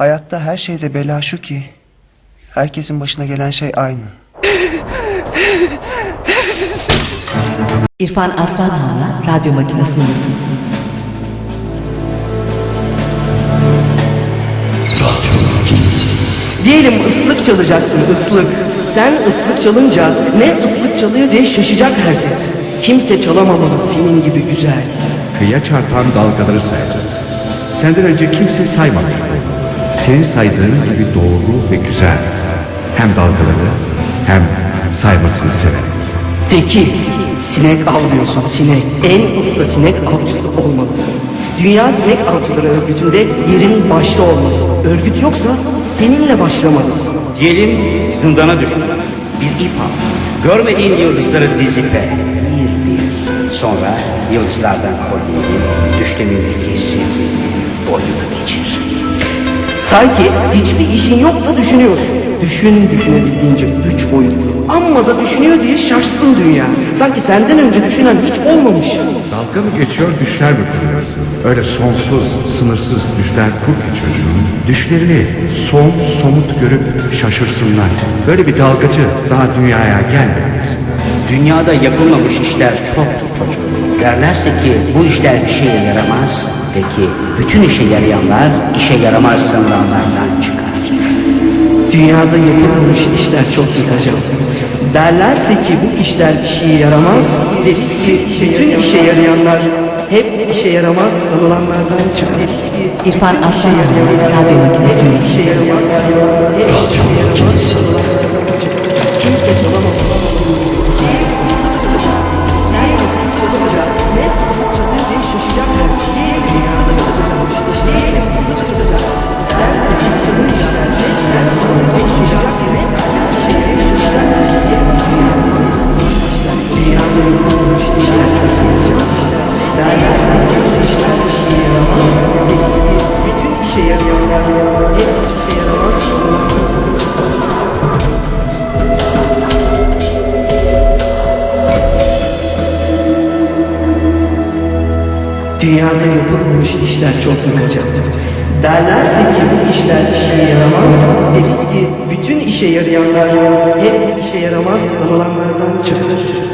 Hayatta her şeyde bela şu ki herkesin başına gelen şey aynı. İrfan Aslanhan'la radyo makinesindesiniz. Diyelim ıslık çalacaksın ıslık. Sen ıslık çalınca ne ıslık çalıyor diye şaşacak herkes. Kimse çalamamalı senin gibi güzel. Kıyıya çarpan dalgaları sayacaksın. Senden önce kimse saymamış. Senin saydığın gibi doğru ve güzel. Hem dalgaları hem saymasını severim. De ki sinek avlıyorsun sinek. En usta sinek avcısı olmalısın. Dünya Sinek Avcıları Örgütü'nde yerin başta olmalı. Örgüt yoksa seninle başlamalı. Diyelim zindana düştün. Bir ip al. Görmediğin yıldızları dizipe. Bir bir. Sonra yıldızlardan kolyeyi, düşlemindeki sevgini. Sanki hiçbir işin yok da düşünüyorsun. Düşün düşünebildiğince üç boyutlu. Amma da düşünüyor diye şaşsın dünya. Sanki senden önce düşünen hiç olmamış. Dalga mı geçiyor, düşler mi kuruyorsun? Öyle sonsuz, sınırsız düşler kur ki çocuğun. Düşlerini son, somut görüp şaşırsınlar. Böyle bir dalgacı daha dünyaya gelmedi. Dünyada yapılmamış işler çoktur çocuğum. Derlerse ki bu işler bir şeye yaramaz. Peki bütün işe yarayanlar işe yaramaz sanılanlardan çıkar. Dünyada yapılmış işler çok hocam. Derlerse ki bu işler bir şeye yaramaz. Deriz ki bütün işe yarayanlar hep işe yaramaz sanılanlardan çıkar. Deriz ki İrfan işe yarayanlar radyo hep makinesindesiniz. işe yaramaz. Hep bütün işe yarayanlar hep işe yaramaz. Dünyada yapılmış işler çoktur hocam. Derlerse ki bu işler işe yaramaz. Deriz ki bütün işe yarayanlar hep işe yaramaz sanılanlardan çıkar.